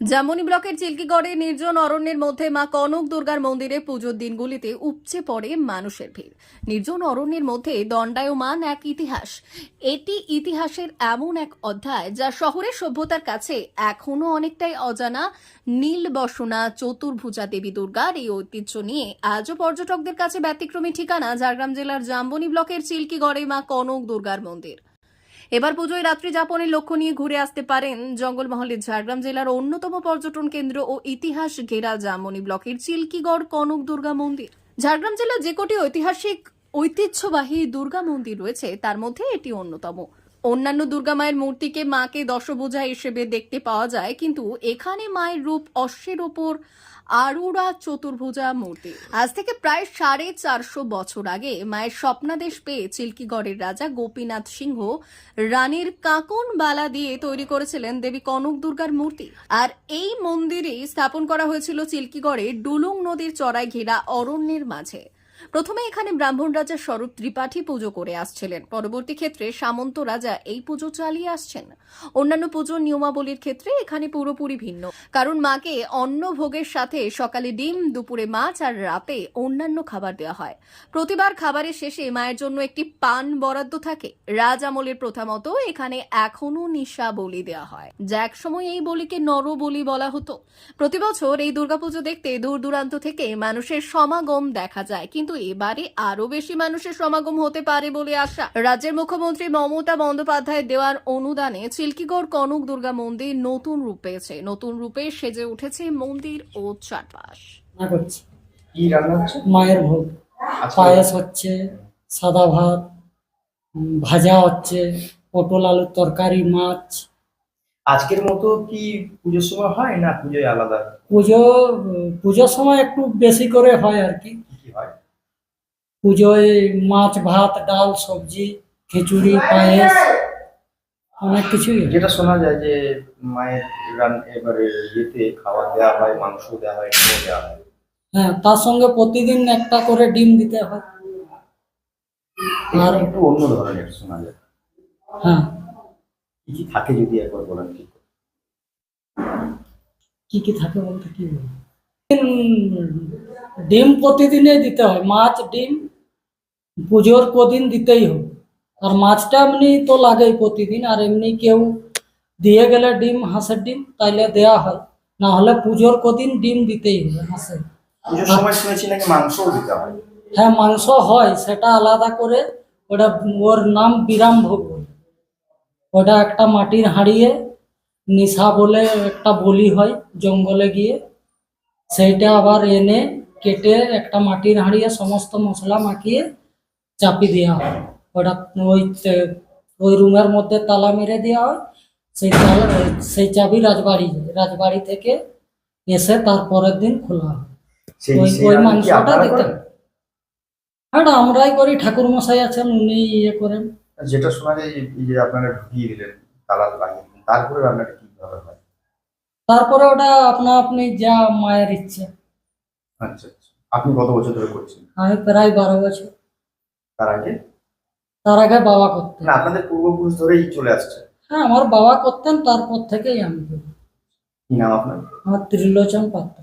জামুনি ব্লকের চিল্কিগড়ে নির্জন অরণ্যের মধ্যে মা কনক দুর্গার মন্দিরে পুজোর দিনগুলিতে উপচে পড়ে মানুষের ভিড়। নির্জন অরণ্যের মধ্যে দণ্ডায়মান এক ইতিহাস। এটি ইতিহাসের এমন এক অধ্যায় যা শহরের সভ্যতার কাছে এখনও অনেকটাই অজানা। নীল বসনা, চতুর্ভুজা দেবী দুর্গার এই ঐতিহ্য নিয়ে আজও পর্যটকদের কাছে ব্যতিক্রমী ঠিকানা ঝাড়গ্রাম জেলার জাম্বনি ব্লকের চিল্কিগড়ে মা কনক দুর্গার মন্দির। এবার পুজোয় রাত্রি যাপনের লক্ষ্য নিয়ে ঘুরে আসতে পারেন জঙ্গলমহলের ঝাড়গ্রাম জেলার অন্যতম পর্যটন কেন্দ্র ও ইতিহাস ঘেরা জামনি ব্লকের চিল্কিগড় কনক দুর্গা মন্দির। ঝাড়গ্রাম জেলার যে কটি ঐতিহাসিক ঐতিহ্যবাহী দুর্গা মন্দির রয়েছে, তার মধ্যে এটি অন্যতম। অন্যান্য দুর্গা মায়ের মূর্তিকে মাকে দশভুজা হিসেবে দেখতে পাওয়া যায়, কিন্তু এখানে মায়ের রূপ অশ্বের ওপর আরুড়া চতুর্ভুজা মূর্তি। আজ থেকে প্রায় সাড়ে চারশো বছর আগে মায়ের স্বপ্নাদেশ পেয়ে চিল্কিগড়ের রাজা গোপীনাথ সিংহ রানীর কাকন বালা দিয়ে তৈরি করেছিলেন দেবী কনক দুর্গার মূর্তি। আর এই মন্দিরে স্থাপন করা হয়েছিল চিল্কিগড়ে ডুলুং নদীর চড়াই ঘেরা অরণ্যের মাঝে। প্রথমে এখানে ব্রাহ্মণ রাজা স্বরূপ ত্রিপাঠী পুজো করে আসছিলেন। পরবর্তী ক্ষেত্রে সামন্ত রাজা এই পুজো চালিয়ে আসছেন। অন্যান্য পুজোর নিয়মাবলীর ক্ষেত্রে এখানে পুরোপুরি ভিন্ন। কারণ মাকে অন্ন ভোগের সাথে সকালে ডিম, দুপুরে মাছ আর রাতে অন্যান্য খাবার দেওয়া হয়। প্রতিবার খাবারের শেষে মায়ের জন্য একটি পান বরাদ্দ থাকে। রাজ আমলের প্রথা মতো এখানে এখনও নিশা বলি দেওয়া হয়। যা একসময় এই বলিকে নর বলি বলা হতো। প্রতি বছর এই দুর্গাপুজো দেখতে দূর দূরান্ত থেকে মানুষের সমাগম দেখা যায়। কিন্তু এবারে আরও বেশি মানুষের সমাগম হতে পারে বলে আশা। রাজ্যের মুখ্যমন্ত্রী মমতা বন্দ্যোপাধ্যায় দেওয়ার অনুদানে চিল্কিগড় কনক দুর্গা মন্দির নতুন রূপ পেয়েছে। নতুন রূপে সেজে উঠেছে মন্দির ও চারপাশ। কি রান্না হচ্ছে? মায়ের ভোগ। পায়েস হচ্ছে সাদা ভাত ভাজা হচ্ছে পটল আলুর তরকারি মাছ। আজকের মতো কি পুজোর সময় হয় না পুজোয় আলাদা? পুজো পুজোর সময় একটু বেশি করে হয় আর কি। পুজোয় মাছ ভাত ডাল সবজি খিচুড়ি পায়েস অনেক কিছুই যেটা শোনা যায় যে মায়ের রান এবারে ইয়েতে খাবার দেওয়া হয় মাংস দেওয়া হয় ডিমও দেওয়া হয়। হ্যাঁ তার সঙ্গে প্রতিদিন একটা করে ডিম দিতে হয়। আর একটু অন্য ধরনের শোনা যায়। হ্যাঁ। কি কি থাকে যদি একবার বলেন করে। কি কি থাকে বলতে কি বলব? ডিম প্রতিদিনই দিতে হয় মাছ ডিম পুজোর কদিন দিতেই হবে। আর মাছটা এমনি তো লাগেই প্রতিদিন আর এমনি কেউ দিয়ে গেলে ডিম হাঁসের ডিম তাইলে দেয়া হয়। না হলে পুজোর কদিন ডিম দিতেই হবে হাঁসের। হ্যাঁ। মাংস হয় সেটা আলাদা করে ওটা ওর নাম বিরাম ভোগ ওটা একটা মাটির হাঁড়িয়ে নিশা বলে একটা বলি হয় জঙ্গলে গিয়ে। সেইটা আবার এনে কেটে একটা মাটির হাঁড়িয়ে সমস্ত মশলা মাখিয়ে চাপি দেওয়া হয়। ওটা ওই ওই রুমের মধ্যে তালা মেরে দেওয়া হয়। সেই তালা সেই চাবি রাজবাড়ি যায় রাজবাড়ি থেকে এসে তারপরের দিন খোলা হয়। ওই- ওই মাংসটা আপনারা হ্যাঁ আমরাই করি ঠাকুর মশাই আছেন উনি ইয়ে করেন। যেটা শোনা যায় যে আপনারা ঢুকিয়ে দিলেন তালা লাগিয়ে দিলেন তারপরে রান্নাটা কীভাবে হয়? তারপরে ওটা আপনা আপনি যা মায়ের ইচ্ছে। আচ্ছা আচ্ছা। আপনি কত বছর ধরে করছেন? আমি প্রায় বারো বছর। তার আগে? তার আগে বাবা করতেন। না আপনাদের পূর্বপুরুষ ধরেই চলে আসছে। হ্যাঁ আমার বাবা করতেন তারপর থেকেই আমি করি কি নাম আপনার? আমার ত্রিলোচন পাত্র।